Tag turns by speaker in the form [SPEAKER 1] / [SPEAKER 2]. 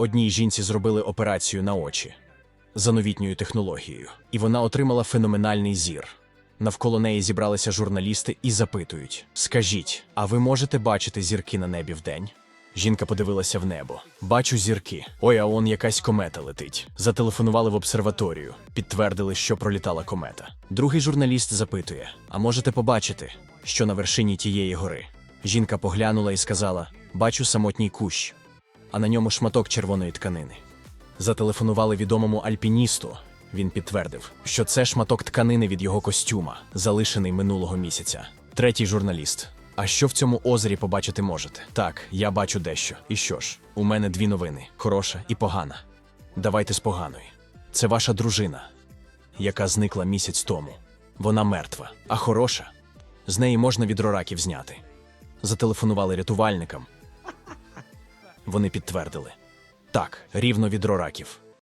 [SPEAKER 1] Одній жінці зробили операцію на очі за новітньою технологією, і вона отримала феноменальний зір. Навколо неї зібралися журналісти і запитують: Скажіть, а ви можете бачити зірки на небі вдень? Жінка подивилася в небо. Бачу зірки. Ой, а он якась комета летить. Зателефонували в обсерваторію, підтвердили, що пролітала комета. Другий журналіст запитує: А можете побачити, що на вершині тієї гори? Жінка поглянула і сказала: Бачу самотній кущ, а на ньому шматок червоної тканини. Зателефонували відомому альпіністу. Він підтвердив, що це шматок тканини від його костюма, залишений минулого місяця. Третій журналіст. А що в цьому озері побачити можете? Так, я бачу дещо. І що ж, у мене дві новини: хороша і погана. Давайте з поганої. Це ваша дружина, яка зникла місяць тому. Вона мертва, а хороша. З неї можна відрораків зняти. Зателефонували рятувальникам. Вони підтвердили. Так, рівно відрораків.